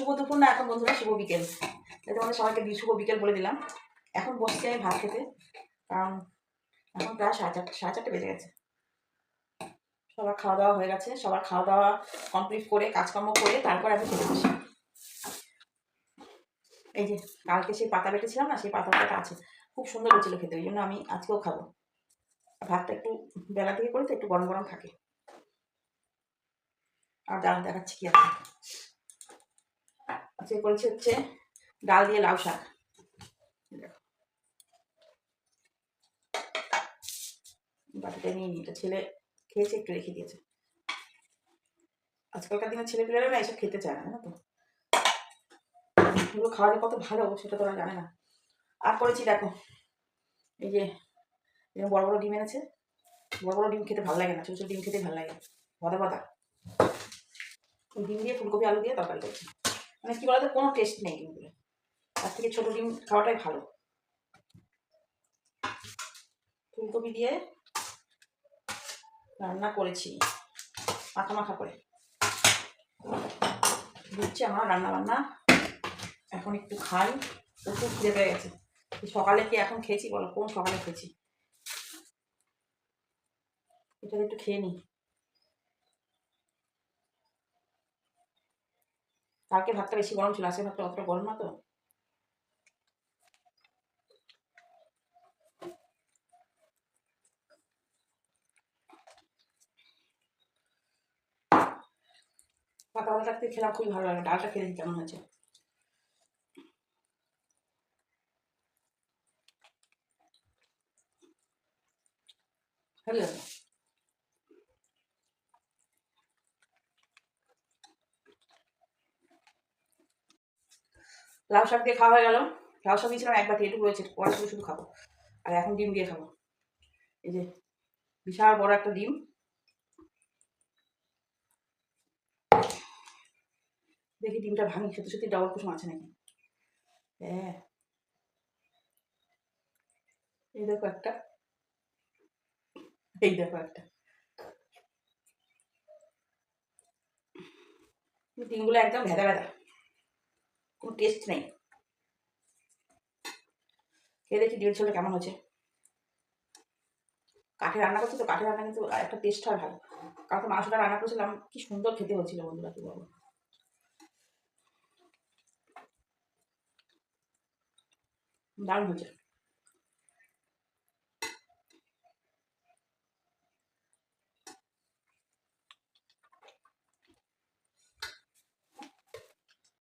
শুভ দুপুর না, এখন বন্ধুরা শুভ বিকেল। তাই তোমাদের সবাইকে শুভ বিকেল বলে দিলাম। এখন বসছি আমি ভাত খেতে। কারণ এখন প্রায় সাড়ে চারটে সাড়ে চারটে বেজে গেছে। সবার খাওয়া দাওয়া হয়ে গেছে। সবার খাওয়া দাওয়া কমপ্লিট করে, কাজকর্ম করে তারপর আমি খেতে বসি। এই যে, কালকে সেই পাতা বেটেছিলাম না, সেই পাতা পাতা আছে। খুব সুন্দর হয়েছিল খেতে, ওই জন্য আমি আজকেও খাব। ভাতটা একটু বেলা থেকে করি তো একটু গরম গরম থাকে। আর দাঁড়ান দেখাচ্ছি কি আছে আজকে করেছি হচ্ছে ডাল দিয়ে লাউ শাক। বাটিটা নিয়ে নিই ছেলে খেয়েছে, একটু রেখে দিয়েছে। আজকালকার দিনে ছেলেপিলেরা না এসব খেতে চায় না তো? এগুলো খাওয়া যে কত ভালো, সেটা তোরা জানে না। আর করেছি, দেখো, এই যে বড় বড় ডিম এনেছে, বড় বড় ডিম খেতে ভালো লাগে না, ছোটো ছোটো ডিম খেতে ভালো লাগে। ভদা ভদা। ডিম দিয়ে ফুলকপি, আলু দিয়ে তরকারি করছি। মানে কি বলতো, কোনো টেস্ট নেই ডিমগুলো তার থেকে ছোটো ডিম খাওয়াটাই ভালো। ফুলকপি দিয়ে রান্না করেছি, মাখা মাখা করে। দিচ্ছি আমার রান্না বান্না এখন একটু খাই, প্রচুর খিদে পেয়ে গেছে। সকালে কি এখন খেয়েছি বলো? কোন সকালে খেয়েছি? এটা একটু খেয়ে নিই। কালকে ভাতটা বেশি গরম ছিল, আজকে ভাতটা অতটা গরম না তো? পাতা খুবই ভালো লাগে, ডালটা দেখি কেমন হয়েছে। ভালো লাউ শাক দিয়ে খাওয়া হয়ে গেল। লাউ শাক দিয়েছিলাম, এক বাটি, এটুকু রয়েছে পরে শুধু শুধু খাব। আর এখন ডিম দিয়ে খাব। এই যে বিশাল বড় একটা ডিম। দেখি ডিমটা ভাঙি, সত্যি সত্যি ডাবল কুসুম আছে নাকি? হ্যাঁ। এই দেখো একটা। এই দেখো একটা। ডিমগুলো একদম ভেদা ভেদা। কোনো টেস্ট নেই। খেয়ে দেখি ডিমের ঝোলটা কেমন হয়েছে। কাঠে রান্না করছি তো, কাঠে রান্না কিন্তু একটা টেস্ট হয় ভালো। কালকে মাংসটা রান্না করেছিলাম, কি সুন্দর খেতে হয়েছিল বন্ধুরা, কি বলব। দারুণ হয়েছে।